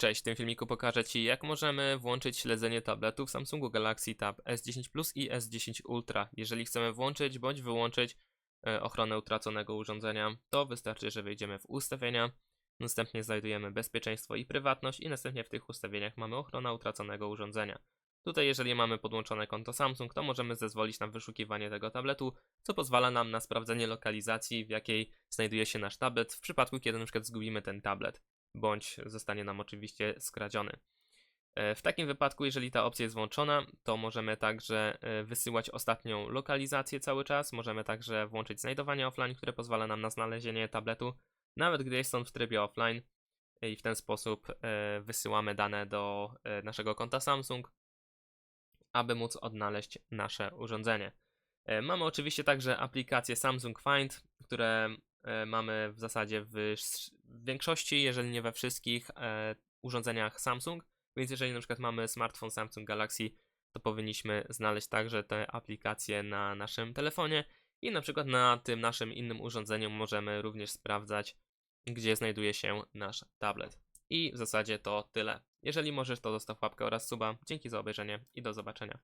Cześć, w tym filmiku pokażę Ci, jak możemy włączyć śledzenie tabletu w Samsungu Galaxy Tab S10 Plus i S10 Ultra. Jeżeli chcemy włączyć bądź wyłączyć e, ochronę utraconego urządzenia, to wystarczy, że wejdziemy w ustawienia, następnie znajdujemy bezpieczeństwo i prywatność i następnie w tych ustawieniach mamy ochrona utraconego urządzenia. Tutaj jeżeli mamy podłączone konto Samsung, to możemy zezwolić na wyszukiwanie tego tabletu, co pozwala nam na sprawdzenie lokalizacji, w jakiej znajduje się nasz tablet, w przypadku kiedy przykład zgubimy ten tablet bądź zostanie nam oczywiście skradziony. E, W takim wypadku, jeżeli ta opcja jest włączona, to możemy także e, wysyłać ostatnią lokalizację cały czas. Możemy także włączyć znajdowanie offline, które pozwala nam na znalezienie tabletu, nawet gdy jest on w trybie offline. I w ten sposób e, wysyłamy dane do e, naszego konta Samsung, aby móc odnaleźć nasze urządzenie. E, Mamy oczywiście także aplikację Samsung Find, które e, mamy w zasadzie w w większości, jeżeli nie we wszystkich e, urządzeniach Samsung. Więc jeżeli na przykład mamy smartfon Samsung Galaxy, to powinniśmy znaleźć także te aplikacje na naszym telefonie i na przykład na tym naszym innym urządzeniu możemy również sprawdzać, gdzie znajduje się nasz tablet. I w zasadzie to tyle. Jeżeli możesz, to zostaw łapkę oraz suba. Dzięki za obejrzenie i do zobaczenia.